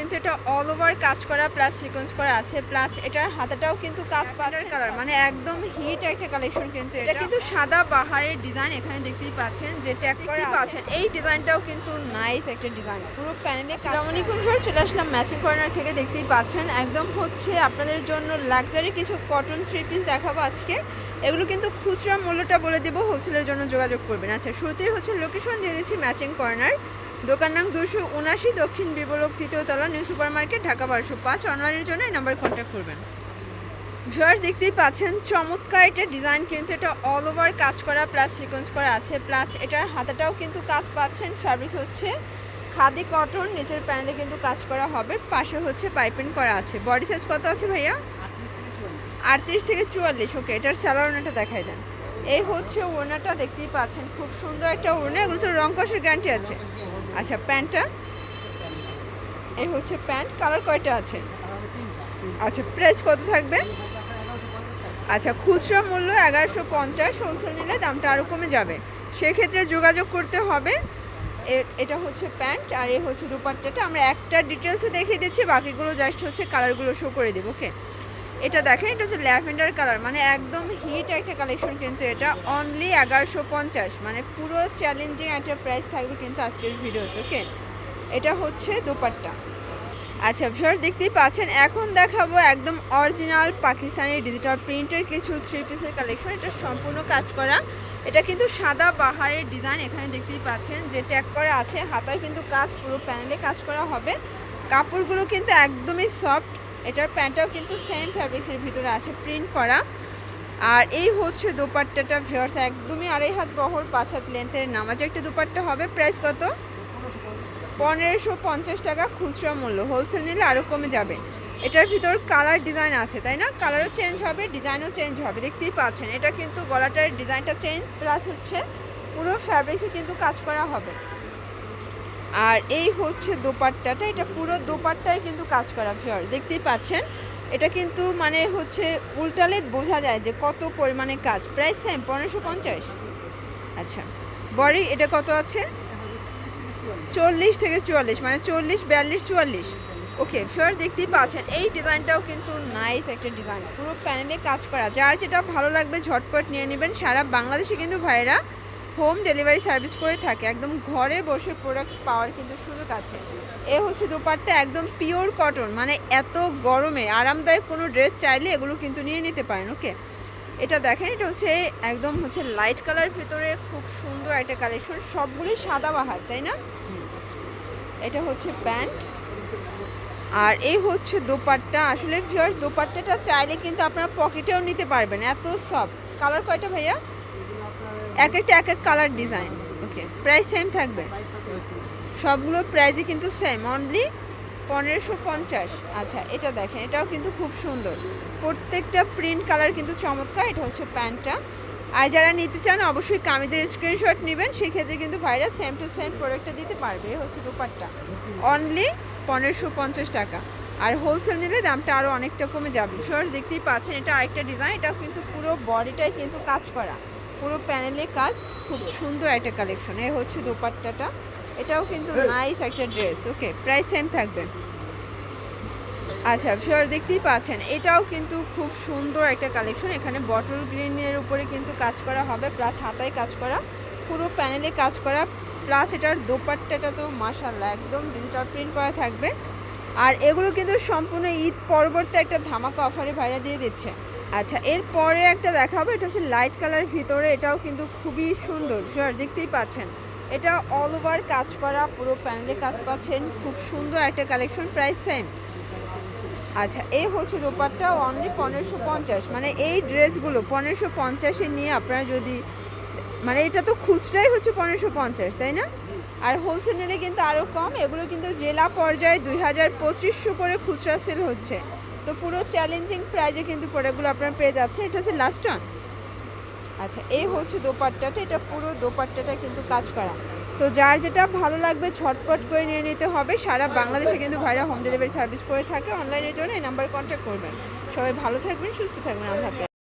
কিন্তু এটা all over কাজ করা প্লাস সিকোয়েন্স করা আছে প্লাস এটার হাতাটাও কিন্তু কাজ পাটার কালার মানে একদম হিট একটা কালেকশন কিন্তু এটা কিন্তু সাদা বাহারের ডিজাইন এখানে দেখতেই পাচ্ছেন যে ট্যাগ করে পাচ্ছেন। এই ডিজাইনটাও কিন্তু নাইস একটা ডিজাইন পুরো প্যানেলে আসসালামাইকুম স্যার চলে আসলাম ম্যাচিং কর্নার থেকে দেখতেই পাচ্ছেন। একদম হচ্ছে আপনাদের জন্য লাক্সারি কিছু কটন থ্রি পিস দেখাবো আজকে। এগুলো কিন্তু খুচরা মূল্যটা বলে দেবো হোলসেলের জন্য যোগাযোগ করবেন। আচ্ছা শুরুতেই হচ্ছে লোকেশন দিয়ে দিচ্ছি ম্যাচিং কর্নার দোকান নাম দুশো উনাশি দক্ষিণ বিবলক তৃতীয় তলা, নিউ সুপার মার্কেট ঢাকা বারোশো পাঁচ। অনলাইনের জন্য এই নাম্বারে কন্ট্যাক্ট করবেন। ভিউয়ার দেখতেই পাচ্ছেন, চমৎকার এটা ডিজাইন, কিন্তু এটা অল ওভার কাজ করা প্লাস সিকোয়েন্স করা আছে প্লাস এটার হাতাটাও কিন্তু কাজ পাচ্ছেন। ফ্যাব্রিক হচ্ছে খাদি কটন নিচের প্যানেলে কিন্তু কাজ করা হবে, পাশে হচ্ছে পাইপিং করা আছে। বডি সাইজ কত আছে ভাইয়া? আটত্রিশ থেকে চুয়াল্লিশ ওকে এটার স্যালোর ওনাটা দেখাই দেন। এই হচ্ছে ওড়নাটা দেখতেই পাচ্ছেন, খুব সুন্দর একটা ওড়না, এগুলো তো রং কষের গ্যারান্টি আছে। আচ্ছা প্যান্টটা? এই হচ্ছে প্যান্ট, কালার কয়টা আছে? আচ্ছা প্রাইস কত থাকবে? আচ্ছা খুচরা মূল্য এগারোশো পঞ্চাশ হোলসেল নিলে দামটা আরও কমে যাবে। সেক্ষেত্রে যোগাযোগ করতে হবে। এটা হচ্ছে প্যান্ট আর এ হচ্ছে দুপাট্টাটা। আমরা একটা ডিটেলসে দেখিয়ে দিচ্ছি, বাকিগুলো জাস্ট হচ্ছে কালারগুলো শো করে দেবো ওকে এটা দেখেন, এটা হচ্ছে ল্যাভেন্ডার কালার। মানে একদম হিট একটা কালেকশন কিন্তু এটা। অনলি এগারোশো পঞ্চাশ। মানে পুরো চ্যালেঞ্জিং একটা প্রাইস থাকবে কিন্তু আজকের ভিডিওতে ওকে এটা হচ্ছে দুপাট্টা। আচ্ছা ভিউয়ার দেখতেই পাচ্ছেন, এখন দেখাবো একদম অরিজিনাল পাকিস্তানি ডিজিটাল প্রিন্টের কিছু থ্রি পিসের কালেকশন এটা সম্পূর্ণ কাজ করা। এটা কিন্তু সাদা বাহারের ডিজাইন এখানে দেখতেই পাচ্ছেন যে ট্যাগ করা আছে। হাতায় কিন্তু কাজ, পুরো প্যানেলে কাজ করা হবে। কাপড়গুলো কিন্তু একদমই সফট এটার প্যান্টটাও কিন্তু সেম ফ্যাব্রিক্সের ভিতরে আছে, প্রিন্ট করা। আর এই হচ্ছে দোপাট্টাটা ভিউয়ার্স একদমই আড়াই হাত বহর, পাঁচ হাত লেন্থের নামাজে। একটা দোপাট্টা হবে প্রাইস কত? পনেরোশো পঞ্চাশ টাকা, খুচরা মূল্য। হোলসেল নিলে আরও কমে যাবে। এটার ভিতর কালার ডিজাইন আছে, তাই না? কালারও চেঞ্জ হবে ডিজাইনও চেঞ্জ হবে, দেখতেই পাচ্ছেন। এটা কিন্তু গলাটার ডিজাইনটা চেঞ্জ প্লাস হচ্ছে পুরো ফ্যাব্রিক্সে কিন্তু কাজ করা হবে। আর এই হচ্ছে দোপাট্টাটা, এটা পুরো দোপাট্টায় কিন্তু কাজ করা ফিওর দেখতেই পাচ্ছেন? এটা কিন্তু মানে হচ্ছে উল্টালে বোঝা যায় যে কত পরিমাণে কাজ। প্রাইস সেম পনেরোশো পঞ্চাশ। আচ্ছা বডি, এটা কত আছে? চল্লিশ থেকে চুয়াল্লিশ মানে চল্লিশ, বিয়াল্লিশ, চুয়াল্লিশ। ওকে ফিওর দেখতেই পাচ্ছেন, এই ডিজাইনটাও কিন্তু নাইস একটা ডিজাইন। পুরো প্যানেলে কাজ করা। যার যেটা ভালো লাগবে, ঝটপট নিয়ে নেবেন। সারা বাংলাদেশে কিন্তু ভাইরা হোম ডেলিভারি সার্ভিস করে থাকে, একদম ঘরে বসে প্রোডাক্ট পাওয়ার কিন্তু সুযোগ আছে। এ হচ্ছে দোপাট্টা একদম পিওর কটন মানে এত গরমে আরামদায়ক কোনো ড্রেস চাইলে এগুলো কিন্তু নিয়ে নিতে পারেন ওকে এটা দেখেন, এটা হচ্ছে একদম হচ্ছে লাইট কালার ভিতরে খুব সুন্দর একটা কালেকশন সবগুলোই সাদা বাহার, তাই না? এটা হচ্ছে প্যান্ট। আর এই হচ্ছে দোপাট্টা, আসলে ভিউয়ার্স দোপাট্টাটা চাইলে কিন্তু আপনারা পকেটেও নিতে পারবেন, এত সফট কালার কয়টা ভাইয়া? এক একটা এক এক colour design okay price same থাকবে। সবগুলো প্রাইসই কিন্তু সেম অনলি পনেরোশো পঞ্চাশ। আচ্ছা এটা দেখেন এটাও কিন্তু খুব সুন্দর। প্রত্যেকটা প্রিন্ট কালার কিন্তু চমৎকার এটা হচ্ছে প্যান্টটা। আর যারা নিতে চান অবশ্যই কামিজের স্ক্রিনশট নেবেন সেক্ষেত্রে কিন্তু ভাইরা সেম টু সেম প্রোডাক্টটা দিতে পারবে হচ্ছে দুপাট্টা। অনলি পনেরোশো পঞ্চাশ টাকা। আর হোলসেল নিলে দামটা আরও অনেকটা কমে যাবে। সর দেখতেই পাচ্ছেন এটা আরেকটা ডিজাইন এটাও কিন্তু পুরো বডিটাই কিন্তু কাজ করা। পুরো প্যানেলে কাজ খুব সুন্দর একটা কালেকশন। এ হচ্ছে দোপাট্টাটা। এটাও কিন্তু নাইস একটা ড্রেস ওকে প্রাইস সেম থাকবে। আচ্ছা শিওর দেখতেই পাচ্ছেন। এটাও কিন্তু খুব সুন্দর একটা কালেকশন। এখানে বটল গ্রিনের উপরে কিন্তু কাজ করা হবে প্লাস হাতায় কাজ করা পুরো প্যানেলে কাজ করা প্লাস এটার দোপাট্টাটা তো মাসাল্লাহ একদম ডিজিটাল প্রিন্ট করা থাকবে। আর এগুলো কিন্তু সম্পূর্ণ ঈদ পরবর্তী একটা ধামাকা অফারে ভাইরা দিয়ে দিচ্ছে। আচ্ছা এরপরে একটা দেখাবো, এটা হচ্ছে লাইট কালার ভিতরে, এটাও কিন্তু খুবই সুন্দর শিওর দেখতেই পাচ্ছেন। এটা অল ওভার কাজ করা পুরো প্যানেলে কাজ পাচ্ছেন, খুব সুন্দর একটা কালেকশন প্রাইস সেম আচ্ছা এই হচ্ছে দোপাট্টা অনলি পনেরোশো পঞ্চাশ মানে এই ড্রেসগুলো পনেরোশো পঞ্চাশে নিয়ে আপনারা যদি মানে এটা তো খুচরাই হচ্ছে পনেরোশো পঞ্চাশ, তাই না? আর হোলসেল নিলে কিন্তু আরও কম, এগুলো কিন্তু জেলা পর্যায়ে দুই হাজার পঁচিশশো করে খুচরা সেল হচ্ছে। তো পুরো চ্যালেঞ্জিং প্রাইজে কিন্তু প্রোডাক্টগুলো আপনারা পেয়ে যাচ্ছেন। এটা হচ্ছে লাস্ট ওয়ান আচ্ছা এই হচ্ছে দোপাট্টাটা। এটা পুরো দোপাট্টাটা কিন্তু কাজ করা। তো যার যেটা ভালো লাগবে ছটপট করে নিয়ে নিতে হবে। সারা বাংলাদেশে কিন্তু ভাইরা হোম ডেলিভারি সার্ভিস করে থাকে। অনলাইনের জন্য এই নাম্বারে কন্ট্যাক্ট করবেন। সবাই ভালো থাকবেন, সুস্থ থাকবেন। আল্লাহ